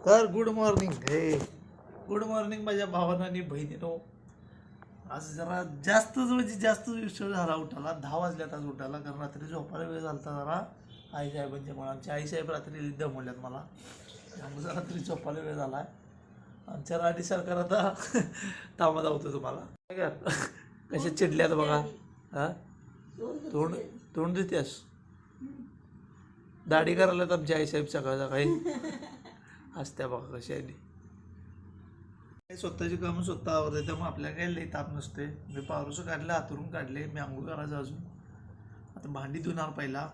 तर good morning हे good morning माझ्या भावानं आणि बहिणीनो. आज जरा जास्तच म्हणजे जास्तच विषय झाला उठाला दहा वाजल्यात आज उठाला कारण रात्री झोपायला वेळ झाला जरा. आई साहेबांच्या मुळे आमच्या आई साहेब रात्री दमवल्यात मला. त्यामुळे जरा रात्री झोपायला वेळ झाला आमच्या राणी सरकार आता थांबा धावतो तुम्हाला. काय का? कशा चिडल्यात बघा. हा? तोंड तोंड देतेस? दाढी करायला आमच्या आईसाहेब सकाळ सकाळी. असत्या बघा कशी आहे स्वतःची कामं स्वतः आवडते त्यामुळे आपल्याला काही लई ताप नसते मी पारूसं काढलं हातरून काढले मी आंघोळ करायचं अजून. आता भांडी धुणार पहिला.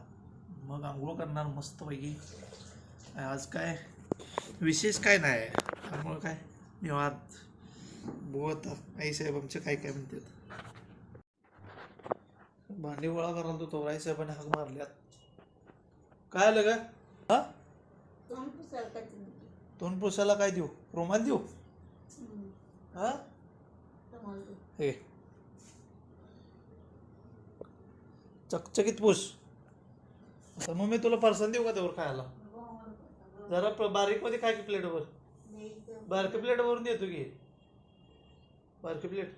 मग आंघोळ करणार मस्तपैकी. आज काय? विशेष काय नाही. त्यामुळं काय? निवांत. बोलत आता. आईसाहेब आमचे काय काय म्हणतात. भांडी गोळा करून तो तो आईसाहेबांनी हाक मारल्यात. काय आलं का हा? तोंड पुसायला काय देऊ? रुमाल देऊ? हा? हे. चकचकीत पूस आता मग मी तुला पर्सन देऊ का त्यावर खायला? जरा प- बारीकमध्ये काय की प्लेटवर बारकी प्लेट वरून देतो की. बारकी प्लेट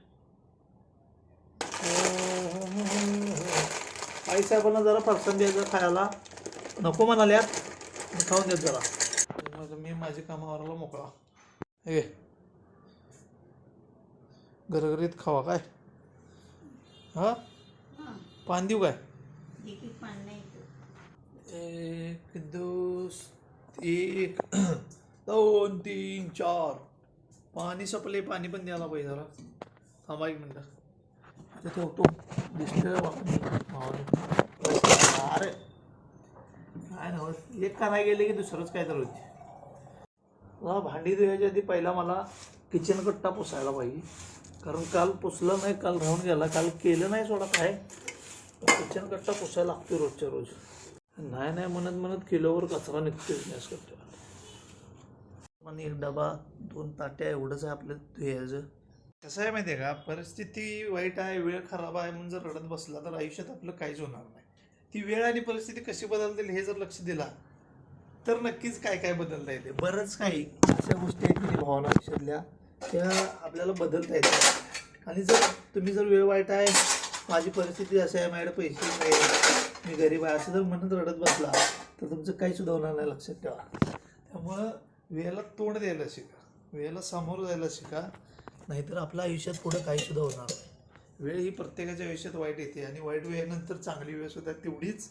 आई साहेबांना जरा फरसाण द्यायचं खायला. नको म्हणाल्यात. खाऊन देत जरा. माझी कामावरला मोकळा. हे घरघरीत खावा काय? हा? पान देऊ काय? एक दोस एक दोन तीन चार. पाणी संपले पाणी पण द्यायला पाहिजे जरा. थांबा एक मिनटं. ते ठेवतो दिसतोय अरे. काय नव्हतं एक का नाही गेले की दुसरंच काय तर होते मला भांडी धुवायच्या आधी पहिला मला किचन कट्टा पुसायला पाहिजे. कारण काल पुसलं नाही काल राहून गेला काल केलं नाही सोडा काय. किचन कट्टा पुसायला लागतो रोजच्या रोज. नाही नाही म्हणत म्हणत किलोवर कचरा निघतो गॅस करतो आणि एक डबा दोन ताट्या एवढंच आहे आपलं धुयाचं कसं आहे माहिती आहे का? परिस्थिती वाईट आहे वेळ खराब आहे म्हणून जर रडत बसला तर आयुष्यात आपलं काहीच होणार नाही. ती वेळ आणि परिस्थिती कशी बदलतील हे जर लक्ष दिला तर नक्कीच काय काय बदलता येते. बरंच काही अशा गोष्टी आहेत की भावना आयुष्यातल्या त्या आपल्याला बदलता येतात. आणि जर तुम्ही जर वेळ वाईट आहे माझी परिस्थिती अशी आहे माझ्याकडे पैसे नाही मी गरीब आहे असं जर म्हणत रडत बसला तर तुमचं काही सुद्धा नाही लक्षात ठेवा. त्यामुळं वेळेला तोंड द्यायला शिका. वेळेला सामोरं जायला शिका. नाहीतर आपल्या आयुष्यात पुढं काही सुद्धा होणार नाही. वेळ ही प्रत्येकाच्या आयुष्यात वाईट येते आणि वाईट वेळेनंतर चांगली वेळ सुद्धा तेवढीच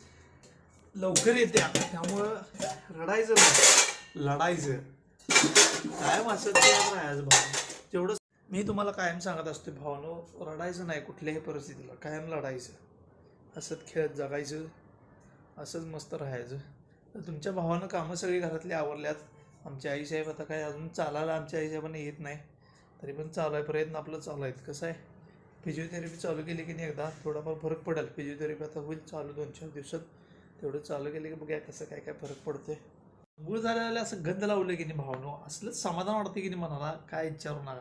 लवकर येते त्यामुळं रडायचं नाही. लढायचं. कायम असं राहायचं भाऊ. जेवढं मी तुम्हाला कायम सांगत असतो भावानो रडायचं नाही कुठल्याही परिस्थितीला कायम लढायचं. असंच खेळत जगायचं असंच मस्त राहायचं. तर तुमच्या भावानं कामं सगळी घरातली आवरल्यात. आमच्या आईसाहेब आता काय अजून चालायला आमच्या आईसाहेबांना येत नाही. तरी पण चालू आहे प्रयत्न आपलं चालू आहेत. कसं आहे? फिजिओथेरपी चालू केली की नाही एकदा थोडाफार फरक पडेल. फिजिओथेरपी आता होईल चालू दोन चार दिवसात. तेवढं चालू केलं की बघूया कसं काय काय फरक पडतोय. मूळ झालेलं असं गंध लावलं की नाही भावनो? असलंच समाधान वाटते की नाही मनाला? काय विचारू नका.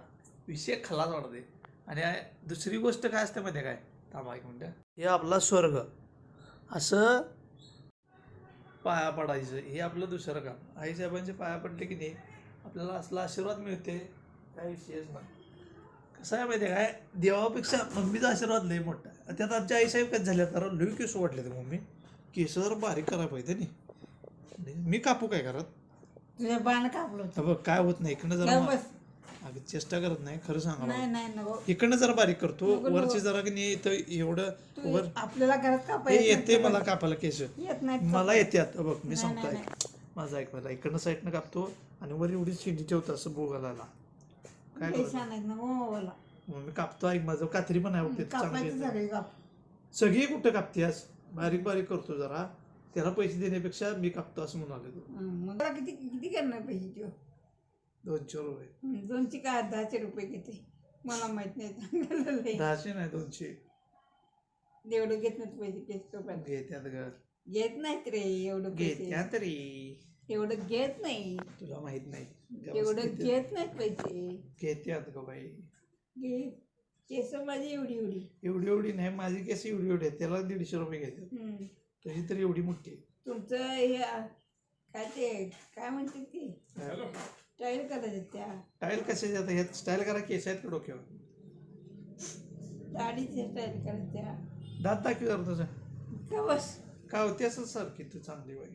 विषय खलास वाटते आणि दुसरी गोष्ट काय असते माहिती काय? थांबा एक मिनटं. हे आपला स्वर्ग. असं पाया पडायचं. हे आपलं दुसरं काम. आईसाहेबांचे पाया पडले की नाही आपल्याला असला आशीर्वाद मिळते काय विषयच नाही. कसं आहे माहिती काय? देवापेक्षा मम्मीचा आशीर्वाद लय मोठा त्यात आमच्या आईसाहेब कसं झाल्या तर लई केस वाटले ते मम्मी. केस जर बारीक करायला पाहिजे नाही मी कापू काय करत तुझ्या बाण कापलं होतं. बघ काय होत नाही. इकडनं जरा काय मा- अगं चेष्टा करत नाही खरं सांगा नाही नाही नको. इकडनं जरा बारीक करतो. वरची जरा की नाही इथं एवढं तू वर आपल्याला घरात हे येते मला कापायला केस येत नाही मला येते आता. बघ मी सांगतो नाही, ऐक. माझं ऐक मला. इकडनं साईडनं कापतो आणि वर एवढी शिंडी ठेवतो असं बोगायला. काय करायचं? ना मग मी कापतो ऐक. माझं कात्री पण आहे बघ तिथं चांगली कापायचं आहे. सगळे काप. सगळी कुठं कापतेस बारीक बारीक करतो जरा. त्याला पैसे देण्यापेक्षा मी कापतो असं म्हणाले तू. मग किती किती करणार पाहिजे तो? दोनशे रुपये. हं, दोनशे काय दहाशे रुपये किती मला माहीत नाही. दहाशे नाही दोनशे. एवढं घेत नाहीत पैसे केस कापायला घेत्यात ग. घेत नाहीत रे एवढं पैसे. घेत्या तरी एवढं घेत नाही. तुला माहीत नाही. एवढं घेत नाहीत पैसे. घेत्यात ग बाई. घे केस माझी एवढी एवढी. एवढी एवढी नाही माझी केस एवढी एवढे त्याला दीडशे रुपये घेते तशी तरी तर एवढी मोठी आहे. तुमचं हे काय ते काय म्हणते ते? टाईल कदाचित त्या. टाईल कसे आता? ह्यात स्टाईल करा केस आहेत का डोक्यावर? दाढीचे टाईल करत त्या. दात दाखवी जर तुझं. का बस. का होते असं सारखी तू चांगली बाई?